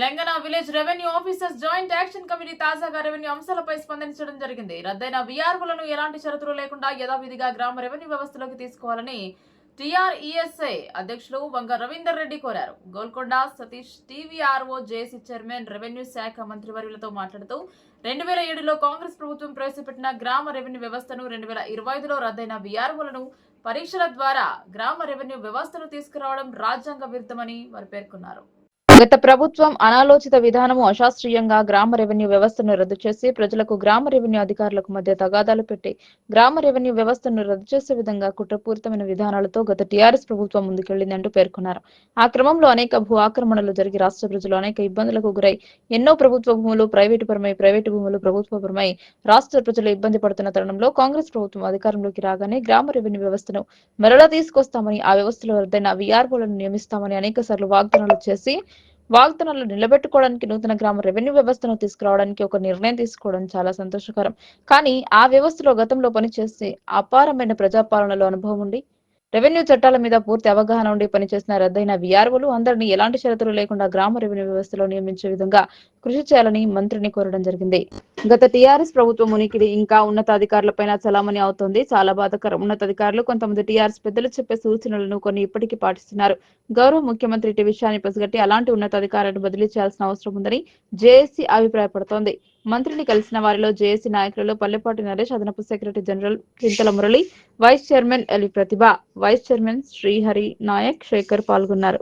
Telangana village revenue officers joint action committee తాజాగా revenue అంశాలపై స్పందించడం జరిగింది. రద్దయిన విఆర్ఓలను ఎలాంటి షరతులు లేకుండా యథావిధిగా గ్రామ రెవెన్యూ వ్యవస్థలోకి తీసుకోవాలని టీఆర్ఈఎస్ఐ అధ్యక్షులు వంగ రవీందర్ రెడ్డి కోరారు. Golkonda Satish TVRO JC chairman revenue శాఖ మంత్రివర్యులతో మాట్లాడుతూ రెండు వేల ఏడులో కాంగ్రెస్ ప్రభుత్వం ప్రవేశపెట్టిన గ్రామ రెవెన్యూ వ్యవస్థను రెండు వేల ఇరవై ఐదులో రద్దయిన విఆర్ఓలను పరీక్షల ద్వారా గ్రామ రెవెన్యూ వ్యవస్థను తీసుకురావడం రాజ్యాంగ విరుద్ధమని వారు పేర్కొన్నారు. గత ప్రభుత్వం అనాలోచిత విధానము అశాస్త్రీయంగా గ్రామ రెవెన్యూ వ్యవస్థను రద్దు చేసి ప్రజలకు గ్రామ రెవెన్యూ అధికారులకు మధ్య తగాదాలు పెట్టి గ్రామ రెవెన్యూ వ్యవస్థను రద్దు చేసే విధంగా కుట్రపూరితమైన విధానాలతో గత టీఆర్ఎస్ ప్రభుత్వం ముందుకెళ్ళిందంటూ పేర్కొన్నారు. ఆ క్రమంలో అనేక భూ ఆక్రమణలు జరిగి రాష్ట్ర ప్రజలు అనేక ఇబ్బందులకు గురై ఎన్నో ప్రభుత్వ భూములు ప్రైవేటు పరమై ప్రైవేటు భూములు ప్రభుత్వ పరమై రాష్ట్ర ప్రజలు ఇబ్బంది పడుతున్న తరుణంలో కాంగ్రెస్ ప్రభుత్వం అధికారంలోకి రాగానే గ్రామ రెవెన్యూ వ్యవస్థను మరలా తీసుకొస్తామని ఆ వ్యవస్థలో రద్దైన విఆర్ఓలను నియమిస్తామని అనేక సార్లు వాగ్దానాలు చేసి వాగ్దానాలు నిలబెట్టుకోవడానికి నూతన గ్రామ రెవెన్యూ వ్యవస్థను తీసుకురావడానికి ఒక నిర్ణయం తీసుకోవడం చాలా సంతోషకరం. కానీ ఆ వ్యవస్థలో గతంలో పనిచేసి అపారమైన ప్రజాపాలనలో అనుభవం ఉండి రెవెన్యూ చట్టాల మీద పూర్తి అవగాహన ఉండి పనిచేసిన రద్దయిన విఆర్ఓలు అందరినీ ఎలాంటి షరతులు లేకుండా గ్రామ రెవెన్యూ వ్యవస్థలో నియమించే విధంగా కృషి చేయాలని మంత్రిని కోరడం జరిగింది. గత టీఆర్ఎస్ ప్రభుత్వం ఉనికిడి ఇంకా ఉన్నతాధికారులపైన చలామణి అవుతోంది. చాలా బాధకరం. ఉన్నతాధికారులు కొంతమంది టీఆర్ఎస్ పెద్దలు చెప్పే సూచనలను కొన్ని ఇప్పటికీ పాటిస్తున్నారు. గౌరవ ముఖ్యమంత్రి ఇటు విషయాన్ని పసిగట్టి అలాంటి ఉన్నతాధికారులను బదిలీ చేయాల్సిన అవసరం ఉందని జేఏసీ అభిప్రాయపడుతోంది. మంత్రిని కలిసిన వారిలో జేఏసీ నాయకులలో పల్లెపాటి నరేష్ అదనపు secretary general Chintala Murali vice chairman ఎలి ప్రతిభ వైస్ చైర్మన్ శ్రీహరి నాయక్ శేఖర్ పాల్గొన్నారు.